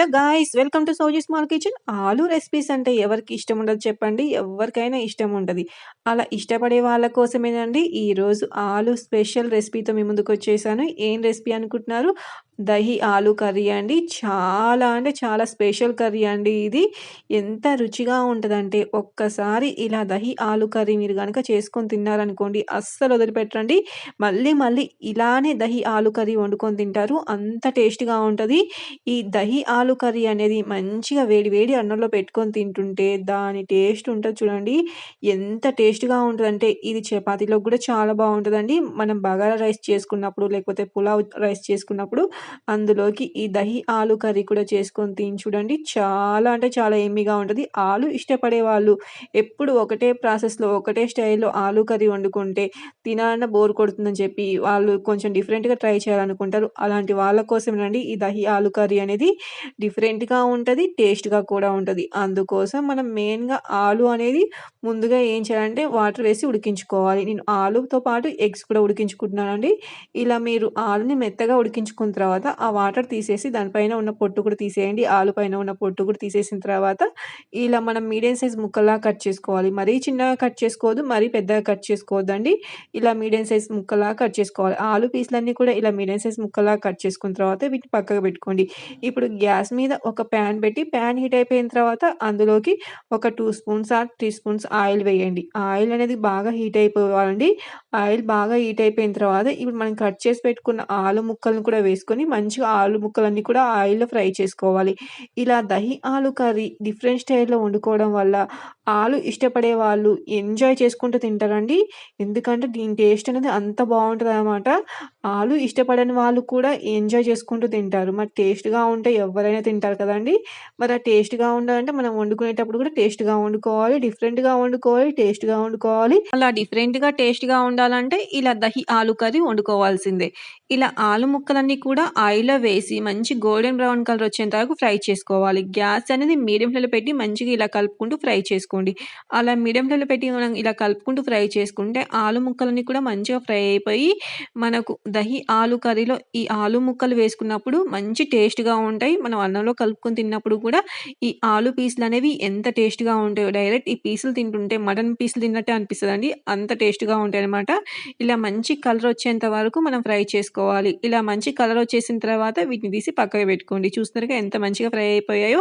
Hello guys welcome to Soji small kitchen. Aloo recipes అంటే ఎవరికి ఇష్టం ఉండదు చెప్పండి. ఎవరికైనా ఇష్టం ఉంటుంది. అలా ఇష్టపడే వాళ్ళ కోసమేనండి ఈరోజు ఆలు స్పెషల్ రెసిపీతో మీ ముందుకు వచ్చేసాను. ఏం రెసిపీ అనుకుంటున్నారు? దహి ఆలు కర్రీ అండి. చాలా అంటే చాలా స్పెషల్ కర్రీ అండి ఇది. ఎంత రుచిగా ఉంటుందంటే ఒక్కసారి ఇలా దహి ఆలు కర్రీ మీరు కనుక చేసుకొని తిన్నారనుకోండి అస్సలు వదిలిపెట్టండి మళ్ళీ మళ్ళీ ఇలానే దహి ఆలు కర్రీ వండుకొని తింటారు. అంత టేస్ట్గా ఉంటుంది. ఈ దహి ఆలు ఆలు కర్రీ అనేది మంచిగా వేడి వేడి అన్నంలో పెట్టుకొని తింటుంటే దాని టేస్ట్ ఉంటుంది చూడండి. ఎంత టేస్ట్గా ఉంటుందంటే ఇది చపాతీలో కూడా చాలా బాగుంటుందండి. మనం బగారా రైస్ చేసుకున్నప్పుడు లేకపోతే పులావ్ రైస్ చేసుకున్నప్పుడు అందులోకి ఈ దహి ఆలు కర్రీ కూడా చేసుకొని తిని చూడండి. చాలా అంటే చాలా ఎమ్మిగా ఉంటుంది. ఆలు ఇష్టపడే వాళ్ళు ఎప్పుడు ఒకటే ప్రాసెస్లో ఒకటే స్టైల్లో ఆలు కర్రీ వండుకుంటే తినాలన్న బోర్ కొడుతుందని చెప్పి వాళ్ళు కొంచెం డిఫరెంట్గా ట్రై చేయాలనుకుంటారు. అలాంటి వాళ్ళ కోసమేనండి ఈ దహి ఆలు కర్రీ అనేది. డిఫరెంట్గా ఉంటుంది టేస్ట్గా కూడా ఉంటుంది. అందుకోసం మనం మెయిన్గా ఆలు అనేది ముందుగా ఏం చేయాలంటే వాటర్ వేసి ఉడికించుకోవాలి. నేను ఆలుతో పాటు ఎగ్స్ కూడా ఉడికించుకుంటున్నానండి. ఇలా మీరు ఆలుని మెత్తగా ఉడికించుకున్న తర్వాత ఆ వాటర్ తీసేసి దానిపైన ఉన్న పొట్టు కూడా తీసేయండి. ఆలు పైన ఉన్న పొట్టు కూడా తీసేసిన తర్వాత ఇలా మనం మీడియం సైజ్ ముక్కలా కట్ చేసుకోవాలి. మరీ చిన్నగా కట్ చేసుకోవద్దు మరీ పెద్దగా కట్ చేసుకోవద్దండి. ఇలా మీడియం సైజ్ ముక్కలా కట్ చేసుకోవాలి. ఆలు పీసులన్నీ కూడా ఇలా మీడియం సైజ్ ముక్కలా కట్ చేసుకున్న తర్వాత వీటిని పక్కకు పెట్టుకోండి. ఇప్పుడు గ్యాస్ మీద ఒక ప్యాన్ పెట్టి ప్యాన్ హీట్ అయిపోయిన తర్వాత అందులోకి ఒక two spoons or three spoons oil వేయండి. ఆయిల్ అనేది బాగా హీట్ అయిపోవాలండి. ఆయిల్ బాగా హీట్ అయిపోయిన తర్వాత ఇప్పుడు మనం కట్ చేసి పెట్టుకున్న ఆలు ముక్కలను కూడా వేసుకొని మంచిగా ఆలు ముక్కలన్నీ కూడా ఆయిల్లో ఫ్రై చేసుకోవాలి. ఇలా దహి ఆలు కర్రీ డిఫరెంట్ స్టైల్లో వండుకోవడం వల్ల ఆలు ఇష్టపడే వాళ్ళు ఎంజాయ్ చేసుకుంటూ తింటారండి. ఎందుకంటే దీని టేస్ట్ అనేది అంత బాగుంటుంది అనమాట ఆలు ఇష్టపడని వాళ్ళు కూడా ఎంజాయ్ చేసుకుంటూ తింటారు. మరి టేస్ట్గా ఉంటే ఎవరైనా తింటారు కదండి. మరి ఆ టేస్ట్గా ఉండాలంటే మనం వండుకునేటప్పుడు కూడా టేస్ట్గా వండుకోవాలి డిఫరెంట్గా వండుకోవాలి టేస్ట్గా వండుకోవాలి. అలా డిఫరెంట్గా టేస్ట్గా ఉండాలంటే ఇలా దహి ఆలు కర్రీ వండుకోవాల్సిందే. ఇలా ఆలు ముక్కలన్నీ కూడా ఆయిల్లో వేసి మంచి గోల్డెన్ బ్రౌన్ కలర్ వచ్చేంత వరకు ఫ్రై చేసుకోవాలి. గ్యాస్ అనేది మీడియం ఫ్లేలో పెట్టి మంచిగా ఇలా కలుపుకుంటూ ఫ్రై చేసుకోండి. అలా మీడియం ఫ్లేలో పెట్టి మనం ఇలా కలుపుకుంటూ ఫ్రై చేసుకుంటే ఆలు ముక్కలన్నీ కూడా మంచిగా ఫ్రై అయిపోయి మనకు దహి ఆలు కర్రీలో ఈ ఆలు ముక్కలు వేసుకున్నప్పుడు మంచి టేస్ట్గా ఉంటాయి. మనం అన్నంలో కలుపుకొని తిన్నప్పుడు కూడా ఈ ఆలు పీసులు అనేవి ఎంత టేస్ట్గా ఉంటాయో డైరెక్ట్ ఈ పీసులు తింటుంటే మటన్ పీసులు తిన్నట్టే అనిపిస్తుంది అండి అంత టేస్ట్గా ఉంటాయి అనమాట ఇలా మంచి కలర్ వచ్చేంత వరకు మనం ఫ్రై చేసుకోవాలి. ఇలా మంచి కలర్ వచ్చేసిన తర్వాత వీటిని తీసి పక్కకు పెట్టుకోండి. చూస్తున్నారుగా ఎంత మంచిగా ఫ్రై అయిపోయాయో.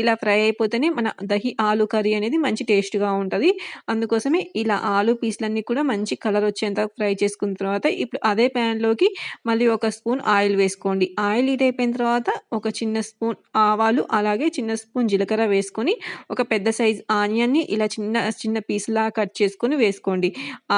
ఇలా ఫ్రై అయిపోతేనే మన దహి ఆలు కర్రీ అనేది మంచి టేస్ట్గా ఉంటుంది. అందుకోసమే ఇలా ఆలు పీసులన్నీ కూడా మంచి కలర్ వచ్చేంత ఫ్రై చేసుకున్న తర్వాత ఇప్పుడు అదే ప్యాన్లోకి మళ్ళీ ఒక స్పూన్ ఆయిల్ వేసుకోండి. ఆయిల్ హీట్ అయిపోయిన తర్వాత ఒక చిన్న స్పూన్ ఆవాలు అలాగే చిన్న స్పూన్ జీలకర్ర వేసుకొని ఒక పెద్ద సైజ్ ఆనియన్ని ఇలా చిన్న చిన్న పీసులా కట్ చేసుకొని వేసుకోండి.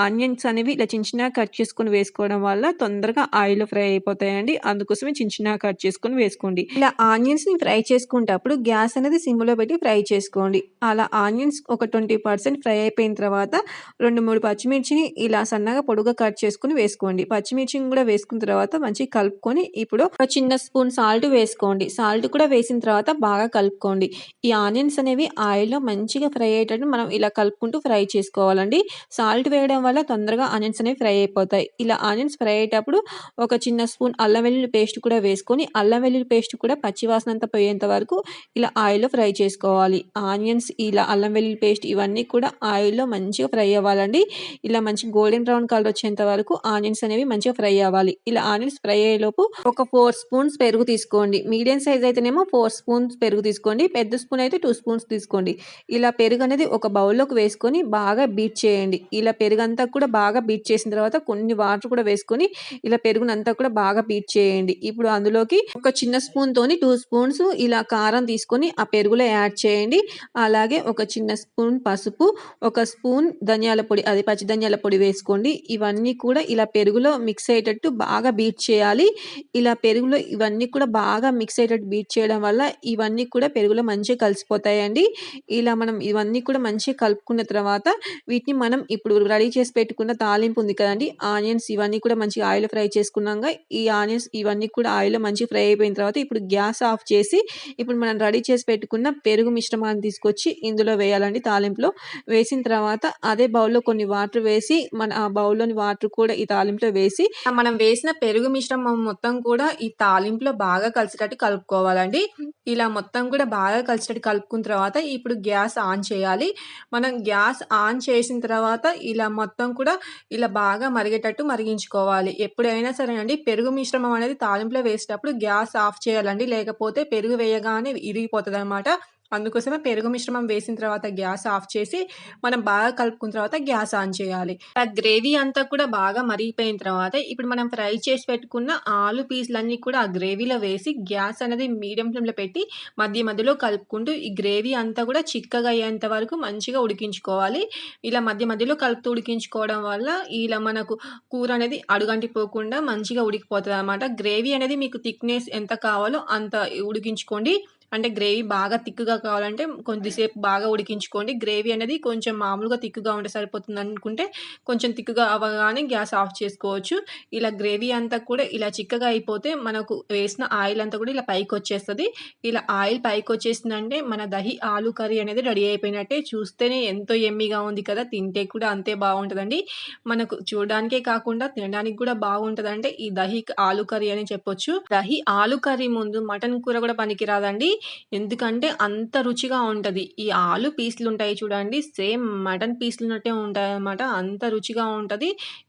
ఆనియన్స్ అనేవి ఇలా చిన్న చిన్న కట్ చేసుకొని వేసుకోవడం వల్ల తొందరగా ఆయిల్ ఫ్రై అయిపోతాయండి. అందుకోసమే చిన్న చిన్న కట్ చేసుకొని వేసుకోండి. ఇలా ఆనియన్స్ని ఫ్రై చేసుకునేటప్పుడు గ్యాస్ అనేది సిమ్లో పెట్టి ఫ్రై చేసుకోండి. అలా ఆనియన్స్ ఒక ట్వంటీ పర్సెంట్ ఫ్రై అయిపోయిన తర్వాత రెండు మూడు పచ్చిమిర్చిని ఇలా సన్నగా పొడుగా కట్ చేసుకుని వేసుకోండి. పచ్చిమిర్చిని కూడా వేసుకున్న తర్వాత మంచిగా కలుపుకొని ఇప్పుడు ఒక చిన్న స్పూన్ సాల్ట్ వేసుకోండి. సాల్ట్ కూడా వేసిన తర్వాత బాగా కలుపుకోండి. ఈ ఆనియన్స్ అనేవి ఆయిల్లో మంచిగా ఫ్రై అయ్యేటట్టు మనం ఇలా కలుపుకుంటూ ఫ్రై చేసుకోవాలండి. సాల్ట్ వేయడం వల్ల తొందరగా ఆనియన్స్ అనేవి ఫ్రై అయిపోతాయి. ఇలా ఆనియన్స్ ఫ్రై అయ్యేటప్పుడు ఒక ఒక చిన్న స్పూన్ అల్లం వెల్లుల్లి పేస్ట్ కూడా వేసుకొని అల్లం వెల్లుల్లి పేస్ట్ కూడా పచ్చివాసన అంతా పోయేంత వరకు ఇలా ఆయిల్లో ఫ్రై చేసుకోవాలి. ఆనియన్స్ ఇలా అల్లం వెల్లుల్లి పేస్ట్ ఇవన్నీ కూడా ఆయిల్లో మంచిగా ఫ్రై అవ్వాలండి. ఇలా మంచి గోల్డెన్ బ్రౌన్ కలర్ వచ్చేంత వరకు ఆనియన్స్ అనేవి మంచిగా ఫ్రై అవ్వాలి. ఇలా ఆనియన్స్ ఫ్రై అయ్యేలోపు ఒక ఫోర్ స్పూన్స్ పెరుగు తీసుకోండి. మీడియం సైజ్ అయితేనేమో ఫోర్ స్పూన్స్ పెరుగు తీసుకోండి. పెద్ద స్పూన్ అయితే టూ స్పూన్స్ తీసుకోండి. ఇలా పెరుగు అనేది ఒక బౌల్లోకి వేసుకొని బాగా బీట్ చేయండి. ఇలా పెరుగు అంతా కూడా బాగా బీట్ చేసిన తర్వాత కొన్ని వాటర్ కూడా వేసుకొని ఇలా పెరుగునంతా కూడా బాగా బీట్ చేయండి. ఇప్పుడు అందులోకి ఒక చిన్న స్పూన్ తోని టూ స్పూన్స్ ఇలా కారం తీసుకొని ఆ పెరుగులో యాడ్ చేయండి. అలాగే ఒక చిన్న స్పూన్ పసుపు ఒక స్పూన్ ధనియాల పొడి అది పచ్చి ధనియాల పొడి వేసుకోండి. ఇవన్నీ కూడా ఇలా పెరుగులో మిక్స్ అయ్యేటట్టు బాగా బీట్ చేయాలి. ఇలా పెరుగులో ఇవన్నీ కూడా బాగా మిక్స్ అయ్యేటట్టు బీట్ చేయడం వల్ల ఇవన్నీ కూడా పెరుగులో మంచిగా కలిసిపోతాయండి. ఇలా మనం ఇవన్నీ కూడా మంచిగా కలుపుకున్న తర్వాత వీటిని మనం ఇప్పుడు రెడీ చేసి పెట్టుకున్న తాలింపు ఉంది కదండి ఆనియన్స్ ఇవన్నీ కూడా మంచిగా ఆయిల్ ఫ్రై చేసుకున్న చేసుకున్నాక ఈ ఆనియన్స్ ఇవన్నీ కూడా ఆయిల్‌లో మంచి ఫ్రై అయిపోయిన తర్వాత ఇప్పుడు గ్యాస్ ఆఫ్ చేసి ఇప్పుడు మనం రెడీ చేసి పెట్టుకున్న పెరుగు మిశ్రమాన్ని తీసుకొచ్చి ఇందులో వేయాలండి తాలింపులో. వేసిన తర్వాత అదే బౌల్‌లో కొన్ని వాటర్ వేసి మన ఆ బౌల్‌లోని వాటర్ కూడా ఈ తాలింపులో వేసి మనం వేసిన పెరుగు మిశ్రమం మొత్తం కూడా ఈ తాలింపులో బాగా కలిసేటట్టు కలుపుకోవాలండి. ఇలా మొత్తం కూడా బాగా కలిసేటట్టు కలుపుకున్న తర్వాత ఇప్పుడు గ్యాస్ ఆన్ చేయాలి. మనం గ్యాస్ ఆన్ చేసిన తర్వాత ఇలా మొత్తం కూడా ఇలా బాగా మరిగేటట్టు మరిగించుకోవాలి. ఎప్పుడైనా సరే సరేనండి పెరుగు మిశ్రమం అనేది తాలింపులో వేసేటప్పుడు గ్యాస్ ఆఫ్ చేయాలండి. లేకపోతే పెరుగు వేయగానే ఇరిగిపోతదనమాట. అందుకోసమే పెరుగు మిశ్రమం వేసిన తర్వాత గ్యాస్ ఆఫ్ చేసి మనం బాగా కలుపుకున్న తర్వాత గ్యాస్ ఆన్ చేయాలి. ఆ గ్రేవీ అంతా కూడా బాగా మరిగిపోయిన తర్వాత ఇప్పుడు మనం ఫ్రై చేసి పెట్టుకున్న ఆలు పీసులన్నీ కూడా ఆ గ్రేవీలో వేసి గ్యాస్ అనేది మీడియం ఫ్లేమ్‌లో పెట్టి మధ్య మధ్యలో కలుపుకుంటూ ఈ గ్రేవీ అంతా కూడా చిక్కగా అయ్యేంత వరకు మంచిగా ఉడికించుకోవాలి. ఇలా మధ్య మధ్యలో కలుపుతూ ఉడికించుకోవడం వల్ల ఇలా మనకు కూర అనేది అడుగంటిపోకుండా మంచిగా ఉడికిపోతుంది అనమాట గ్రేవీ అనేది మీకు థిక్‌నెస్ ఎంత కావాలో అంత ఉడికించుకోండి. అంటే గ్రేవీ బాగా థిక్‌గా కావాలంటే కొద్దిసేపు బాగా ఉడికించుకోండి. గ్రేవీ అనేది కొంచెం మామూలుగా థిక్‌గా ఉంటే సరిపోతుంది అనుకుంటే కొంచెం థిక్‌గా అవ్వగానే గ్యాస్ ఆఫ్ చేసుకోవచ్చు. ఇలా గ్రేవీ అంతా కూడా ఇలా చిక్కగా అయిపోతే మనకు వేసిన ఆయిల్ అంతా కూడా ఇలా పైకి వచ్చేస్తుంది ఇలా ఆయిల్ పైకి వచ్చేసిందంటే మన దహి ఆలు కర్రీ అనేది రెడీ అయిపోయినట్టే. చూస్తేనే ఎంతో ఎమ్మిగా ఉంది కదా! తింటే కూడా అంతే బాగుంటుందండి మనకు చూడడానికే కాకుండా తినడానికి కూడా బాగుంటుందంటే ఈ దహి ఆలు కర్రీ అని చెప్పొచ్చు. దహి ఆలు కర్రీ ముందు మటన్ కూర కూడా పనికిరాదండి. ఎందుకంటే అంత రుచిగా ఉంటుంది ఈ ఆలు పీసులుంటాయి చూడండి సేమ్ మటన్ పీసులున్నట్టే ఉంటాయన్నమాట. అంత రుచిగా ఉంటుంది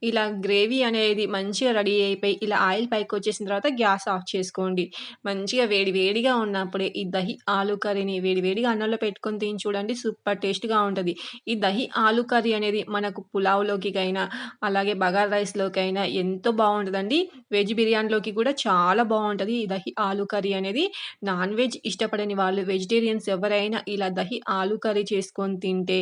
ఇలా గ్రేవీ అనేది మంచిగా రెడీ అయిపోయి ఇలా ఆయిల్ పైకి వచ్చేసిన తర్వాత గ్యాస్ ఆఫ్ చేసుకోండి. మంచిగా వేడి వేడిగా ఉన్నప్పుడే ఈ దహి ఆలు కర్రీని వేడి వేడిగా అన్నంలో పెట్టుకొని తిని చూడండి సూపర్ టేస్ట్‌గా ఉంటుంది ఈ దహి ఆలు కర్రీ అనేది మనకు పులావ్లోకి అయినా అలాగే బగారా రైస్‌లోకైనా ఎంతో బాగుంటుందండి వెజ్ బిర్యానీలోకి కూడా చాలా బాగుంటుంది ఈ దహి ఆలు కర్రీ అనేది. నాన్ వెజ్ ఇష్టం ఇష్టపడని వాళ్ళు వెజిటేరియన్స్ ఎవరైనా ఇలా దహి ఆలు కర్రీ చేసుకొని తింటే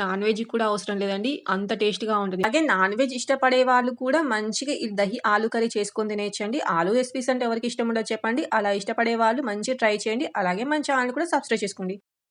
నాన్ వెజ్ కూడా అవసరం లేదండి. అంత టేస్ట్‌గా ఉంటుంది అలాగే నాన్ వెజ్ ఇష్టపడే వాళ్ళు కూడా మంచిగా ఈ దహి ఆలు కర్రీ చేసుకొని తినేయచ్చండి ఆలు రెసిపీస్ అంటే ఎవరికి ఇష్టం ఉండదు చెప్పండి. అలా ఇష్టపడే వాళ్ళు మంచిగా ట్రై చేయండి. అలాగే మన ఛానల్ కూడా సబ్స్క్రైబ్ చేసుకోండి.